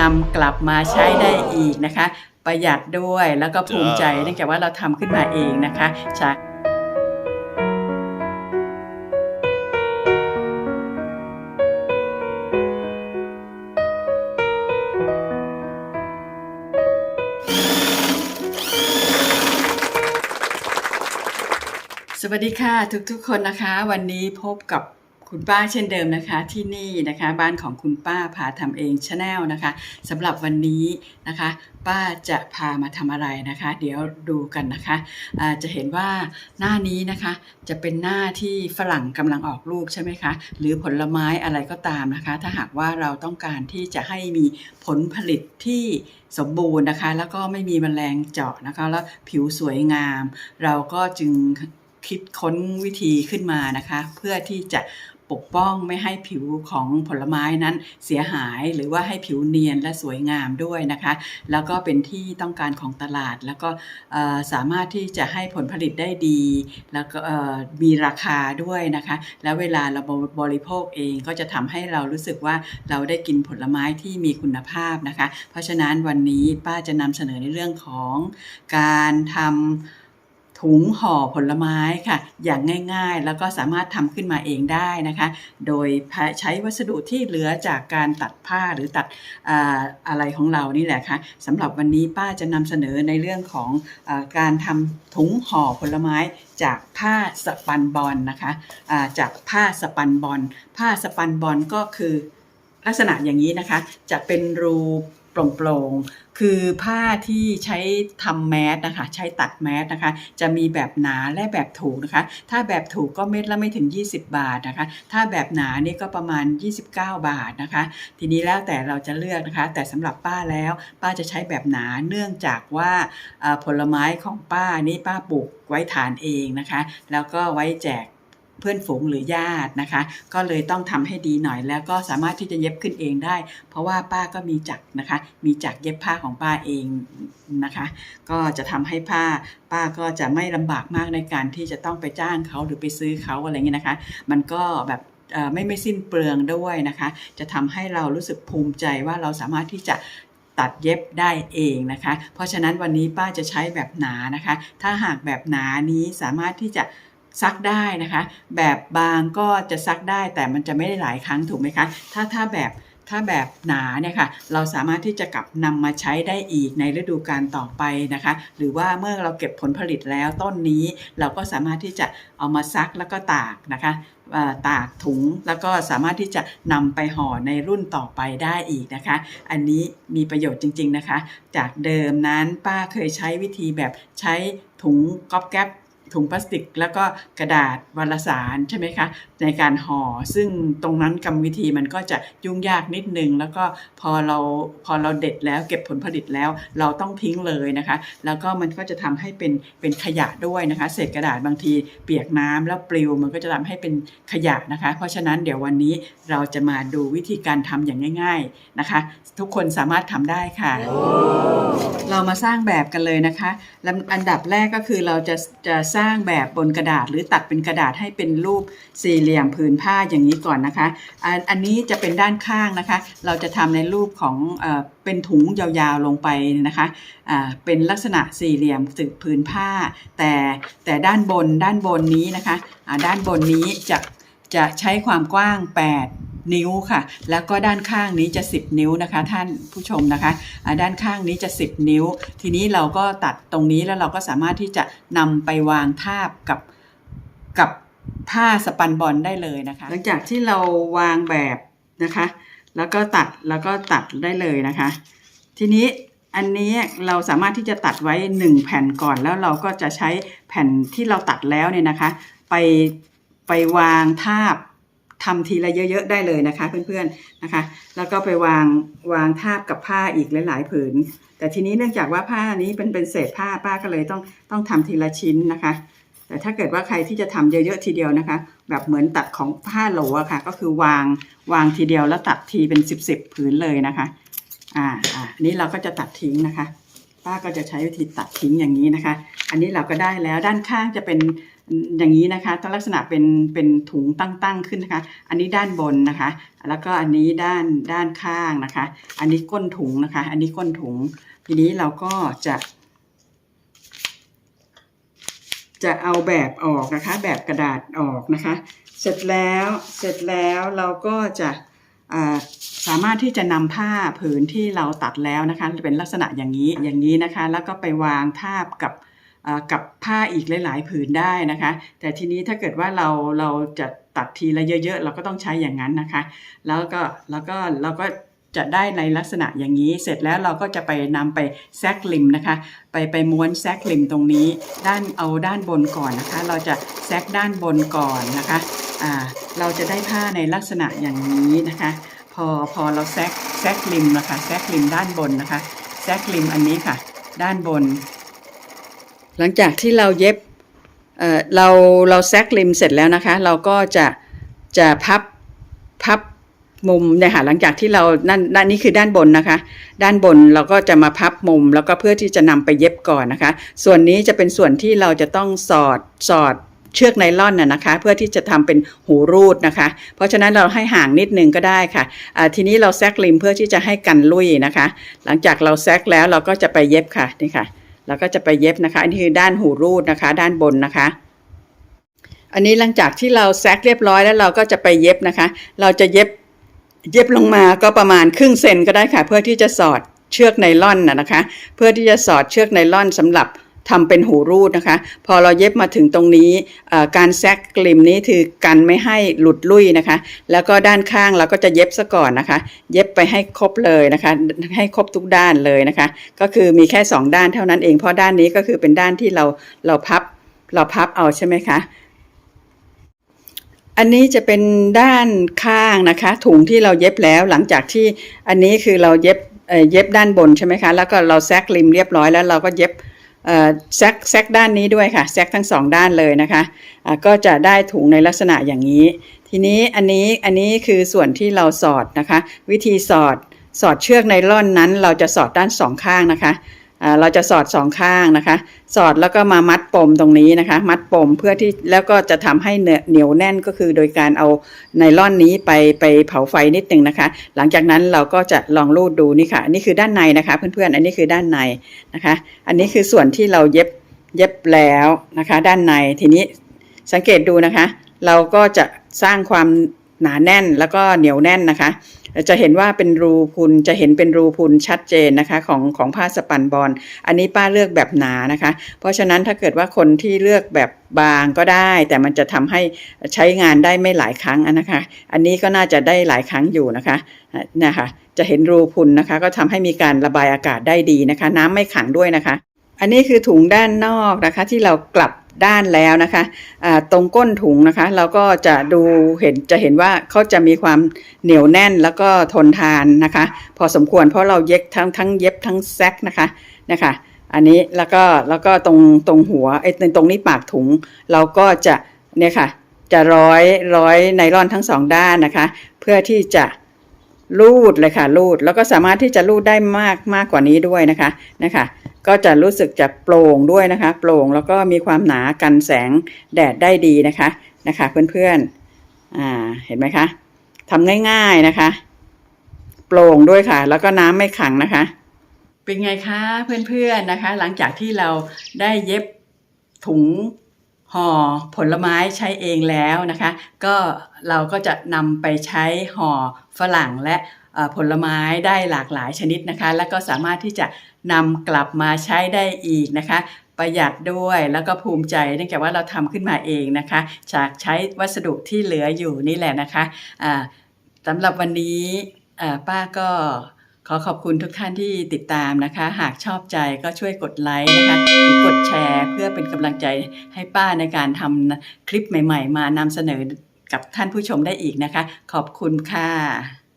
นำกลับมาใช้ได้อีกนะคะ ประหยัดด้วยแล้วก็ภูมิใจเนื่องจากว่าเราทำขึ้นมาเองนะคะใช่สวัสดีค่ะทุกๆคนนะคะ วันนี้พบกับ คุณป้าเช่นเดิมนะคะที่นี่นะคะบ้านของคุณป้าพาทำเองชาแนลนะคะสำหรับวันนี้นะคะ ป้าจะพามาทำอะไรนะคะ เดี๋ยวดูกันนะคะอ่าจะเห็นว่าหน้านี้นะคะจะเป็นหน้าที่ฝรั่งกำลังออกลูกใช่ไหมคะหรือผลไม้อะไรก็ตามนะคะ ถ้าหากว่าเราต้องการที่จะให้มีผลผลิตที่สมบูรณ์นะคะ แล้วก็ไม่มีแมลงเจาะนะคะแล้วผิวสวยงาม เราก็จึงคิดค้นวิธีขึ้นมานะคะ เพื่อที่จะ ปกป้องไม่ให้ผิวของผลไม้นั้นเสียหายหรือว่าให้ผิวเนียนและสวยงามด้วยนะคะ แล้วก็เป็นที่ต้องการของตลาด แล้วก็สามารถที่จะให้ผลผลิตได้ดี แล้วก็มีราคาด้วยนะคะ แล้วเวลาเราบริโภคเองก็จะทำให้เรารู้สึกว่าเราได้กินผลไม้ที่มีคุณภาพนะคะ เพราะฉะนั้นวันนี้ป้าจะนำเสนอในเรื่องของการทำ ถุงห่อผลไม้ค่ะ อย่างง่ายๆ แล้วก็สามารถทำขึ้นมาเองได้นะคะ โดยใช้วัสดุที่เหลือจากการตัดผ้าหรือตัดออะไรของเรานี่แหละค่ะสำหรับวันนี้ป้าจะนำเสนอในเรื่องของอการทำถุงห่อผลไม้จากผ้าสปันบอลนะคะอ่าจากผ้าสปันบอลผ้าสปันบอลก็คือลักษณะอย่างนี้นะคะ จะเป็นรู โปร่งๆ คือผ้าที่ใช้ทำแมสนะคะ ใช้ตัดแมสนะคะ จะมีแบบหนาและแบบถูกนะคะ ถ้าแบบถูกก็เม็ดละไม่ถึง 20 บาทนะคะ ถ้าแบบหนานี่ก็ประมาณ 29 บาทนะคะ ทีนี้แล้วแต่เราจะเลือกนะคะ แต่สำหรับป้าแล้ว ป้าจะใช้แบบหนาเนื่องจากว่าผลไม้ของป้านี่ป้าปลูกไว้ทานเองนะคะ แล้วก็ไว้แจก เพื่อนฝูงหรือญาตินะคะ ก็เลยต้องทำให้ดีหน่อยแล้วก็สามารถที่จะเย็บขึ้นเองได้ เพราะว่าป้าก็มีจักรนะคะ มีจักรเย็บผ้าของป้าเองนะคะ ก็จะทำให้ผ้าป้าก็จะไม่ลำบากมากในการที่จะต้องไปจ้างเขาหรือไปซื้อเขาอะไรเงี้ยนะคะ มันก็แบบไม่ไม่สิ้นเปลืองด้วยนะคะ จะทำให้เรารู้สึกภูมิใจว่าเราสามารถที่จะตัดเย็บได้เองนะคะ เพราะฉะนั้นวันนี้ป้าจะใช้แบบหนานะคะ ถ้าหากแบบหนานี้สามารถที่จะ ซักได้นะคะ แบบบางก็จะซักได้แต่มันจะไม่ได้หลายครั้งถูกไหมคะถ้าถ้าแบบถ้าแบบหนาเนี่ยค่ะเราสามารถที่จะกลับนำมาใช้ได้อีกในฤดูกาลต่อไปนะคะ หรือว่าเมื่อเราเก็บผลผลิตแล้วต้นนี้เราก็สามารถที่จะเอามาซักแล้วก็ตากนะคะตากถุงแล้วก็สามารถที่จะนำไปห่อในรุ่นต่อไปได้อีกนะคะ อันนี้มีประโยชน์จริง ๆนะคะ จากเดิมนั้นป้าเคยใช้วิธีแบบใช้ถุงก๊อบแก๊บ ถุงพลาสติก แล้วก็กระดาษวารสารใช่ไหมคะในการห่อ ซึ่งตรงนั้นกรรมวิธีมันก็จะยุ่งยากนิดนึง แล้วก็พอเราพอเราเด็ดแล้วเก็บผลผลิตแล้ว เราต้องทิ้งเลยนะคะ แล้วก็มันก็จะทำให้เป็นเป็นขยะด้วยนะคะ เศษกระดาษบางทีเปียกน้ำแล้วปลิวมันก็จะทำให้เป็นขยะนะคะ เพราะฉะนั้นเดี๋ยววันนี้เราจะมาดูวิธีการทำอย่างง่าย ๆนะคะ ทุกคนสามารถทำได้ค่ะ เรามาสร้างแบบกันเลยนะคะลำอันดับแรกก็คือเราจะจะสร้างางแบบบนกระดาษ หรือตัดเป็นกระดาษให้เป็นรูปสี่เหลี่ยมผืนผ้าอย่างนี้ก่อนนะคะ อันอันนี้จะเป็นด้านข้างนะคะ เราจะทำในรูปของเป็นถุงยาวๆลงไปนะคะเป็นลักษณะสี่เหลี่ยมสึกผืนผ้า แต่แต่ด้านบนด้านบนนี้นะคะด้านบนนี้จะจะใช้ความกว้าง 8 นิ้วค่ะ แล้วก็ด้านข้างนี้จะ 10 นิ้วนะคะ ท่านผู้ชมนะคะด้านข้างนี้จะ 10 นิ้ว ทีนี้เราก็ตัดตรงนี้แล้วเราก็สามารถที่จะนำไปวางทาบกับกับผ้าสปันบอลได้เลยนะคะ หลังจากที่เราวางแบบนะคะ แล้วก็ตัดแล้วก็ตัดได้เลยนะคะ ทีนี้อันนี้เราสามารถที่จะตัดไว้ 1 แผ่นก่อนแล้วเราก็จะใช้แผ่นที่เราตัดแล้วเนี่ยนะคะ ไปไปวางทาบ ทำทีละเยอะๆได้เลยนะคะ เพื่อนๆนะคะ แล้วก็ไปวางวางทาบกับผ้าอีกหลายๆผืน แต่ทีนี้เนื่องจากว่าผ้านี้เป็นเป็นเศษผ้าป้าก็เลยต้องต้องทำทีละชิ้นนะคะ แต่ถ้าเกิดว่าใครที่จะทำเยอะๆทีเดียวนะคะ แบบเหมือนตัดของผ้าโหลอะค่ะ ก็คือวางวางทีเดียวแล้วตัดทีเป็นสิบสิบผืนเลยนะคะอ่าอ่านี้เราก็จะตัดทิ้งนะคะ ป้าก็จะใช้วิธีตัดทิ้งอย่างนี้นะคะ อันนี้เราก็ได้แล้วด้านข้างจะเป็น อย่างนี้นะคะต้องลักษณะเป็นเป็นถุงตั้งๆขึ้นนะคะ อันนี้ด้านบนนะคะ แล้วก็อันนี้ด้านด้านข้างนะคะ อันนี้ก้นถุงนะคะ อันนี้ก้นถุง ทีนี้เราก็จะ จะเอาแบบออกนะคะ แบบกระดาษออกนะคะ เสร็จแล้วเสร็จแล้วเราก็จะสามารถที่จะนำผ้าผืนที่เราตัดแล้วนะคะจะเป็นลักษณะอย่างนี้อย่างนี้นะคะ แล้วก็ไปวางทาบกับ กับผ้าอีกหลาย ๆ ผืนได้นะคะ แต่ทีนี้ถ้าเกิดว่าเราเราจะตัดทีละเยอะ ๆ เราก็ต้องใช้อย่างนั้นนะคะ แล้วก็แล้วก็เราก็จะได้ในลักษณะอย่างนี้ เสร็จแล้วเราก็จะไปนำไปแซกลิมนะคะ ไปไปม้วนแซกลิมตรงนี้ ด้านเอาด้านบนก่อนนะคะ เราจะแซกด้านบนก่อนนะคะอ่าเราจะได้ผ้าในลักษณะอย่างนี้นะคะ พอพอเราแซกแซกริมนะคะแซกริมด้านบนนะคะแซกริมอันนี้ค่ะ ด้านบน หลังจากที่เราเย็บเอ่อเราเราแซกริมเสร็จแล้วนะคะ เราก็จะจะพับพับมุมเนี่ยค่ะหลังจากที่เรานั่นด้านนี้คือด้านบนนะคะ ด้านบนเราก็จะมาพับมุม แล้วก็เพื่อที่จะนำไปเย็บก่อนนะคะ ส่วนนี้จะเป็นส่วนที่เราจะต้องสอดสอดเชือกไนล่อนน่ะนะคะ เพื่อที่จะทำเป็นหูรูดนะคะ เพราะฉะนั้นเราให้ห่างนิดนึงก็ได้ค่ะอ่าทีนี้เราแซกริมเพื่อที่จะให้กันลุยนะคะ หลังจากเราแซกแล้วเราก็จะไปเย็บค่ะนี่ค่ะ เราก็จะไปเย็บนะคะอันนี้คือด้านหูรูดนะคะ ด้านบนนะคะ อันนี้หลังจากที่เราแซกเรียบร้อยแล้วเราก็จะไปเย็บนะคะ เราจะเย็บเย็บลงมาก็ประมาณครึ่งเซนก็ได้ค่ะ เพื่อที่จะสอดเชือกไนล่อนนะนะคะ เพื่อที่จะสอดเชือกไนล่อนสำหรับ ทำเป็นหูรูดนะคะ พอเราเย็บมาถึงตรงนี้การแซกกลิมนี้คือกันไม่ให้หลุดลุ่ยนะคะ แล้วก็ด้านข้างเราก็จะเย็บซะก่อนนะคะ เย็บไปให้ครบเลยนะคะ ให้ครบทุกด้านเลยนะคะ ก็คือมีแค่สองด้านเท่านั้นเอง เพราะด้านนี้ก็คือเป็นด้านที่เราเราพับเราพับเอาใช่ไหมคะอันนี้จะเป็นด้านข้างนะคะ ถุงที่เราเย็บแล้วหลังจากที่อันนี้คือเราเย็บเย็บด้านบนใช่ไหมคะ แล้วก็เราแซกริมเรียบร้อยแล้วเราก็เย็บ แซกแซกด้านนี้ด้วยค่ะแซกทั้งสองด้านเลยนะคะะก็จะได้ถุงในลักษณะอย่างนี้ ทีนี้อันนี้อันนี้คือส่วนที่เราสอดนะคะ วิธีสอดสอดเชือกไนล่อนนั้น เราจะสอดด้านสองข้างนะคะ เราจะสอดสองข้างนะคะ สอดแล้วก็มามัดปมตรงนี้นะคะ มัดปมเพื่อที่แล้วก็จะทำให้เหนียวแน่นก็คือโดยการเอาไนล่อนนี้ไปไปเผาไฟนิดนึงนะคะ หลังจากนั้นเราก็จะลองรูดดูนี่ค่ะอันนี้คือด้านในนะคะ เพื่อนๆ อันนี้คือด้านในนะคะ อันนี้คือส่วนที่เราเย็บเย็บแล้วนะคะ ด้านในทีนี้สังเกตดูนะคะ เราก็จะสร้างความ หนาแน่นแล้วก็เหนียวแน่นนะคะ จะเห็นว่าเป็นรูพุนจะเห็นเป็นรูพุนชัดเจนนะคะของของผ้าสปันบอลอันนี้ป้าเลือกแบบหนานะคะ เพราะฉะนั้นถ้าเกิดว่าคนที่เลือกแบบบางก็ได้ แต่มันจะทำให้ใช้งานได้ไม่หลายครั้งนะคะ อันนี้ก็น่าจะได้หลายครั้งอยู่นะคะนะคะจะเห็นรูพุนนะคะ ก็ทำให้มีการระบายอากาศได้ดีนะคะ น้ำไม่ขังด้วยนะคะ อันนี้คือถุงด้านนอกนะคะ ที่เรากลับ ด้านแล้วนะคะอ่าตรงก้นถุงนะคะ เราก็จะดูเห็นจะเห็นว่าเขาจะมีความเหนียวแน่นแล้วก็ทนทานนะคะ พอสมควรเพราะเราเย็บทั้งทั้งเย็บทั้งแซกนะคะนะคะอันนี้แล้วก็แล้วก็ตรงตรงหัวไอ้ตรงนี้ปากถุง เราก็จะเนี่ยค่ะจะร้อยร้อยไนล่อนทั้งสองด้านนะคะ เพื่อที่จะ รูดเลยค่ะรูดแล้วก็สามารถที่จะรูดได้มากมากกว่านี้ด้วยนะคะนะคะก็จะรู้สึกจะโปร่งด้วยนะคะ โปร่งแล้วก็มีความหนากันแสงแดดได้ดีนะคะนะคะ เพื่อนๆอ่าเห็นไหมคะทำง่ายๆนะคะ โปร่งด้วยค่ะ แล้วก็น้ำไม่ขังนะคะ เป็นไงคะเพื่อนๆนะคะ หลังจากที่เราได้เย็บถุง ห่อผลไม้ใช้เองแล้วนะคะ ก็เราก็จะนำไปใช้ห่อฝรั่งและผลไม้ได้หลากหลายชนิดนะคะ แล้วก็สามารถที่จะนำกลับมาใช้ได้อีกนะคะ ประหยัดด้วยแล้วก็ภูมิใจเนื่องจากว่าเราทำขึ้นมาเองนะคะจากใช้วัสดุที่เหลืออยู่นี่แหละนะคะสำหรับวันนี้ป้าก็ ขอขอบคุณทุกท่านที่ติดตามนะคะ หากชอบใจก็ช่วยกดไลค์นะคะหรือกดแชร์ เพื่อเป็นกำลังใจให้ป้าในการทำคลิปใหม่ ๆ มานำเสนอกับท่านผู้ชมได้อีกนะคะ ขอบคุณค่ะ